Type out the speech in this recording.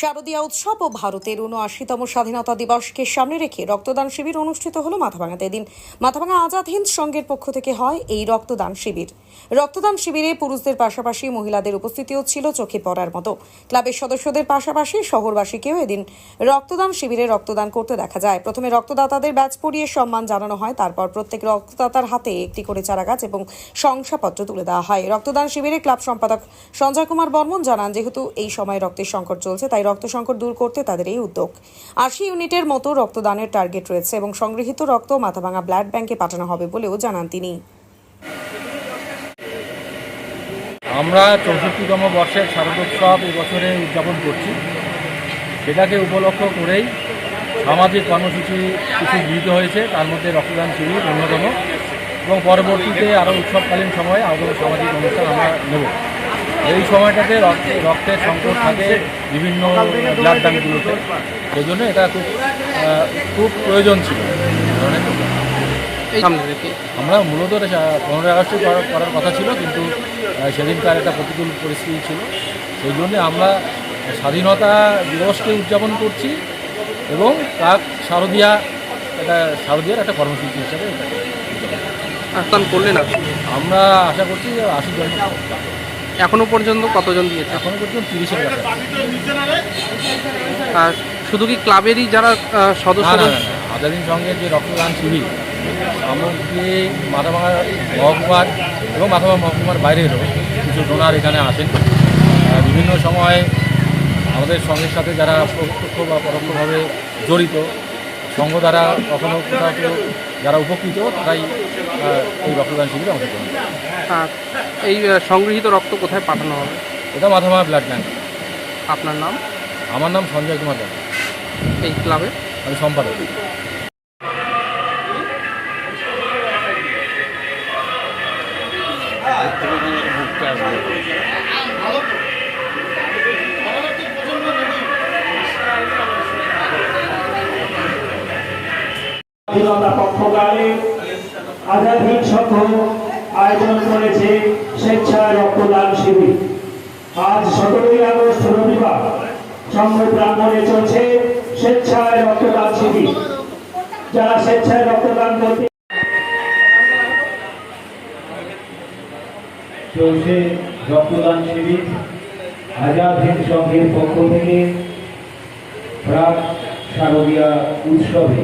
শারদীয়া উৎসব ও ভারতের উনআশিতম স্বাধীনতা দিবসকে সামনে রেখে রক্তদান শিবির অনুষ্ঠিত হল মাথাভাঙাতে দিন মাথাভাঙা আজাদ হিন্দ সংঘের পক্ষ থেকে হয় এই রক্তদান শিবির। রক্তদান শিবিরে পুরুষদের পাশাপাশি মহিলাদের উপস্থিতিও ছিল চোখে পড়ার মতো। ক্লাবের সদস্যদের পাশাপাশি শহরবাসীকেও এদিন রক্তদান শিবিরে রক্তদান করতে দেখা যায়। প্রথমে রক্তদাতাদের ব্যাচ পরিয়ে সম্মান জানানো হয়, তারপর প্রত্যেক রক্তদাতার হাতে একটি করে চারাগাছ এবং শংসাপত্র তুলে দেওয়া হয়। রক্তদান শিবিরে ক্লাব সম্পাদক সঞ্জয় কুমার বর্মন জানান, যেহেতু এই সময় রক্তের সংকট চলছে, তাই রক্ত সংকট দূর করতে তাদের এই উদ্যোগ। আশি ইউনিটের মতো রক্তদানের টার্গেট রয়েছে এবং সংগৃহীত রক্ত মাথাভাঙা ব্লাড ব্যাংকে পাঠানো হবে বলেও জানান তিনি। আমরা চৌষট্টিতম বর্ষের শারদোৎসব এবছরে উদযাপন করছি। সেটাকে উপলক্ষ করেই সামাজিক কর্মসূচি কিছু গৃহীত হয়েছে। তার মধ্যে রক্তদান শিবির অন্যতম এবং পরবর্তীতে আরও উৎসবকালীন সময়ে আরও সামাজিক অনুষ্ঠান আমরা নেব। এই সময়টাতে রক্ত রক্তের সংকট থাকে বিভিন্ন ব্লাড ব্যাঙ্কগুলোতে সেই জন্য এটা খুব খুব প্রয়োজন ছিল। আমরা মূলত পনেরোই আগস্টে করার কথা ছিল কিন্তু সেদিনকার একটা প্রতিকূল পরিস্থিতি ছিল। সেই জন্যে আমরা স্বাধীনতা দিবসকে উদযাপন করছি এবং তার শারদীয়া এটা শারদীয়ার একটা কর্মসূচি হিসাবে করলেন আমরা আশা করছি যে আশি জন এখনও পর্যন্ত কতজন দিয়েছে? এখনও পর্যন্ত তিরিশের আর শুধু কি ক্লাবেরই যারা সদস্য না না না। আজাদিন সঙ্গের যে রক্তদান শিবির সামগ্রী মাথাভাঙা মহকুমার এবং মাথাভাঙা মহকুমার বাইরেরও কিছু ডোনার এখানে আসেন। বিভিন্ন সময় আমাদের সঙ্গের সাথে যারা প্রত্যক্ষ বা পরোক্ষভাবে জড়িত সঙ্গ দ্বারা কখনো কোথাও যারা উপকৃত তারাই এই রক্তদান শিবিরে অংশগ্রহণ করে। আর এই সংগৃহীত রক্ত কোথায় পাঠানো হবে? এটা মাথাভাঙা ব্লাড ব্যাংক। আপনার নাম? আমার নাম সঞ্জয় কুমার দাস এই ক্লাবে? আমি সম্পাদক। স্বাধীনতা পক্ষকালে আজাদ সংঘ আয়োজন করেছে স্বেচ্ছায় রক্তদান শিবির। আজ সতেরোই আগস্ট, রবিবার সংঘ প্রাঙ্গণে চলছে স্বেচ্ছায় রক্তদান শিবির। যারা স্বেচ্ছায় রক্তদান করতে চলছে রক্তদান শিবির। আজাদ হিন্দ সংঘের পক্ষ থেকে প্রাক শারদীয়া উৎসবে